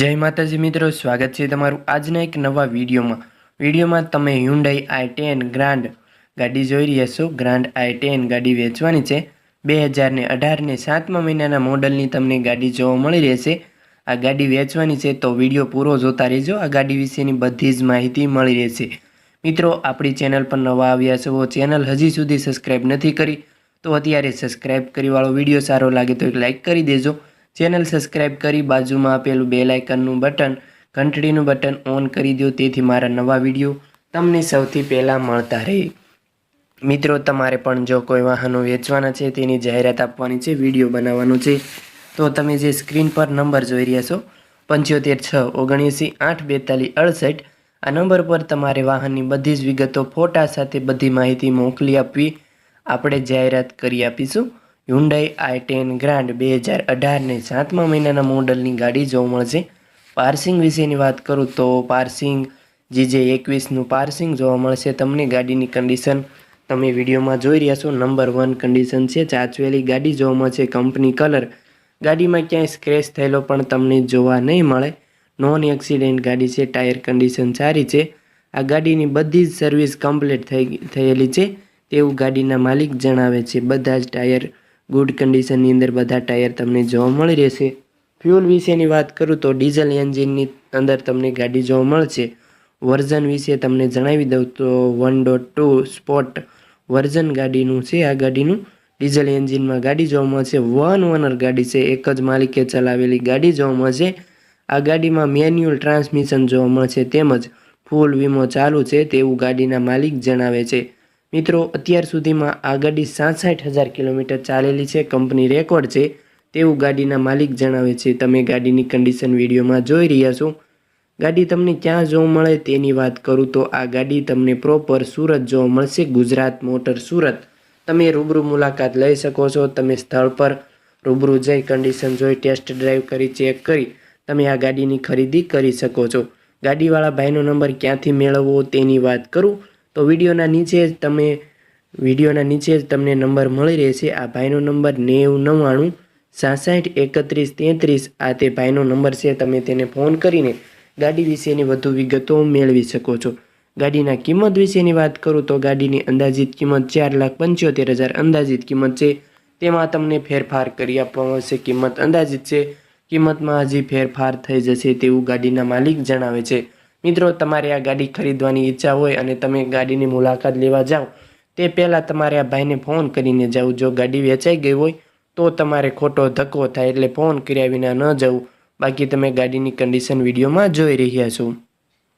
જય માતાજી મિત્રો, સ્વાગત છે તમારું આજના એક નવા વિડીયોમાં. વિડીયોમાં તમે હ્યુન્ડાઈ આઈ ટેન ગ્રાન્ડ ગાડી જોઈ રહ્યા છો. ગ્રાન્ડ આઈ ટેન ગાડી વેચવાની છે. બે હજારને અઢારને સાતમા મહિનાના મોડલની તમને ગાડી જોવા મળી રહેશે. આ ગાડી વેચવાની છે તો વીડિયો પૂરો જોતા રહેજો. આ ગાડી વિશેની બધી જ માહિતી મળી રહેશે. મિત્રો, આપણી ચેનલ પર નવા આવ્યા છો ચેનલ હજી સુધી સબસ્ક્રાઈબ નથી કરી, તો અત્યારે સબસ્ક્રાઈબ કરી વાળો વીડિયો સારો લાગે તો એક લાઇક કરી દેજો. ચેનલ સબસ્ક્રાઇબ કરી બાજુમાં આપેલું બેલ આઇકનનું બટન, ઘંટડીનું બટન ઓન કરી દો, તેથી મારા નવા વીડિયો તમને સૌથી પહેલાં મળતા રહે. મિત્રો, તમારે પણ જો કોઈ વાહનો વેચવાના છે, તેની જાહેરાત આપવાની છે, વીડિયો બનાવવાનો છે, તો તમે જે સ્ક્રીન પર નંબર જોઈ રહ્યા છો, પંચોતેર છ ઓગણએંસી આઠ બેતાલીસ અડસઠ, આ નંબર પર તમારે વાહનની બધી જ વિગતો, ફોટા સાથે બધી માહિતી મોકલી આપવી. આપણે જાહેરાત કરી આપીશું. હ્યુન્ડાઈ આઈ ટેન ગ્રાન્ડ બે હજાર અઢારને સાતમા મહિનાના મોડલની ગાડી જોવા મળશે. પાર્સિંગ વિશેની વાત કરું તો પાર્સિંગ જીજે એકવીસનું પાર્સિંગ જોવા મળશે તમને ગાડીની કન્ડિશન તમે વિડીયોમાં જોઈ રહ્યા છો નંબર વન કન્ડિશન છે ચાચવેલી ગાડી જોવા મળશે કંપની કલર ગાડીમાં ક્યાંય સ્ક્રેચ થયેલો પણ તમને જોવા નહીં મળે. નોન એક્સિડેન્ટ ગાડી છે ટાયર કન્ડિશન સારી છે. આ ગાડીની બધી જ સર્વિસ કમ્પ્લીટ થઈ, થયેલી છે. તેવું ગાડીના માલિક જણાવે છે, બધા જ ટાયર ગુડ કન્ડિશનની અંદર બધા ટાયર તમને જોવા મળી રહેશે. ફ્યુલ વિશેની વાત કરું તો ડીઝલ એન્જિનની અંદર તમને ગાડી જોવા મળશે. વર્ઝન વિશે તમને જણાવી દઉં તો one dot two sport version ગાડીનું છે. આ ગાડીનું ડીઝલ એન્જિનમાં ગાડી જોવા મળશે. વન ઓનર ગાડી છે. એક જ માલિકે ચલાવેલી ગાડી જોવા મળશે. આ ગાડીમાં મેન્યુઅલ ટ્રાન્સમિશન જોવા મળશે. તેમજ ફૂલ વીમો ચાલુ છે. તેવું ગાડીના માલિક જણાવે છે. મિત્રો, અત્યાર સુધીમાં આ ગાડી સાસઠ હજાર કિલોમીટર ચાલેલી છે, કંપની રેકોર્ડ છે, તેવું ગાડીના માલિક જણાવે છે. તમે ગાડીની કન્ડિશન વિડીયોમાં જોઈ રહ્યા છો. ગાડી તમને ક્યાં જોવા મળે તેની વાત કરું તો આ ગાડી તમને પ્રોપર સુરત જોવા મળશે, ગુજરાત મોટર સુરત. તમે રૂબરૂ મુલાકાત લઈ શકો છો. તમે સ્થળ પર રૂબરૂ જઈ કન્ડિશન જોઈ ટેસ્ટ ડ્રાઈવ કરી ચેક કરી, તમે આ ગાડીની ખરીદી કરી શકો છો. ગાડીવાળા ભાઈનો નંબર ક્યાંથી મેળવવો તેની વાત કરું. તો વિડીયોના નીચે જ તમે, વિડીયોના નીચે જ તમને નંબર મળી રહેશે. આ ભાઈનો નંબર નેવું નવ્વાણું, સાસઠ, એકત્રીસ, તેત્રીસ, આ તે ભાઈનો નંબર છે. તમે તેને ફોન કરીને ગાડી વિશેની વધુ વિગતો મેળવી શકો છો. ગાડીના કિંમત વિશેની વાત કરું તો ગાડીની અંદાજિત કિંમત ચાર લાખ પંચોતેર હજાર અંદાજિત કિંમત છે. તેમાં તમને ફેરફાર કરી આપવામાં આવશે. કિંમત અંદાજિત છે. કિંમતમાં હજી ફેરફાર થઈ જશે તેવું ગાડીના માલિક જણાવે છે. મિત્રો, તમારે આ ગાડી ખરીદવાની ઈચ્છા હોય અને તમે ગાડીની મુલાકાત લેવા જાઓ, તે પહેલાં તમારે આ ભાઈને ફોન કરીને જાઓ. જો ગાડી વેચાઈ ગઈ હોય, તો તમારે ખોટો ધક્કો થાય એટલે ફોન કર્યા વિના ન જવું બાકી તમે ગાડીની કન્ડિશન વિડીયોમાં જોઈ રહ્યા છો.